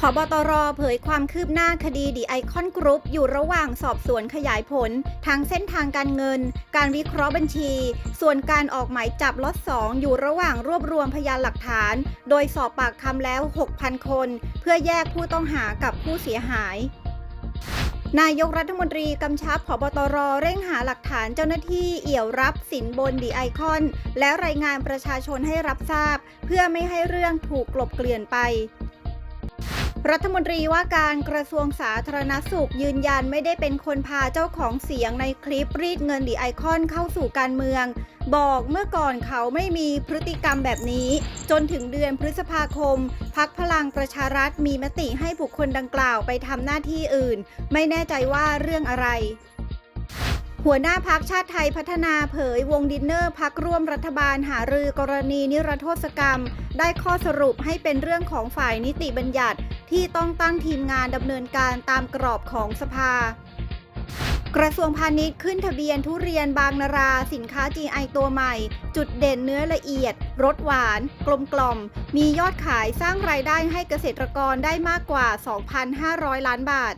พบตรเผยความคืบหน้าคดีดีไอคอนกรุ๊ปอยู่ระหว่างสอบสวนขยายผลทางเส้นทางการเงิน การวิเคราะห์บัญชี ส่วนการออกหมายจับล็อต2อยู่ระหว่างรวบรวมพยานหลักฐาน โดยสอบปากคำแล้ว 6,000 คน เพื่อแยกผู้ต้องหากับผู้เสียหาย นายกรัฐมนตรีกำชับผบตรเร่งหาหลักฐานเจ้าหน้าที่เอี่ยวรับสินบนดีไอคอน และรายงานประชาชนให้รับทราบ เพื่อไม่ให้เรื่องถูกกลบเกลื่อนไป รัฐมนตรีว่าการกระทรวงสาธารณสุขยืนยันไม่ได้เป็นคนพาเจ้าของเสียงในคลิปรีดเงินดีไอคอนเข้าสู่การเมือง บอกเมื่อก่อนเขาไม่มีพฤติกรรมแบบนี้ จนถึงเดือนพฤษภาคม พักพลังประชารัฐมีมติให้บุคคลดังกล่าวไปทำหน้าที่อื่น ไม่แน่ใจว่าเรื่องอะไร หัวหน้าพักชาติไทยพัฒนาเผยวงดินเนอร์พักร่วมรัฐบาลหารือกรณีนิรโทษกรรม ได้ข้อสรุปให้เป็นเรื่องของฝ่ายนิติบัญญัติ ที่ต้องตั้งทีมงานดำเนินการตามกรอบของสภา กระทรวงพาณิชย์ขึ้นทะเบียนทุเรียนบางนาราสินค้า GI ตัวใหม่ จุดเด่นเนื้อละเอียดรสหวาน กลมกล่อม มียอดขายสร้างรายได้ให้เกษตรกรได้มากกว่า 2,500 ล้านบาท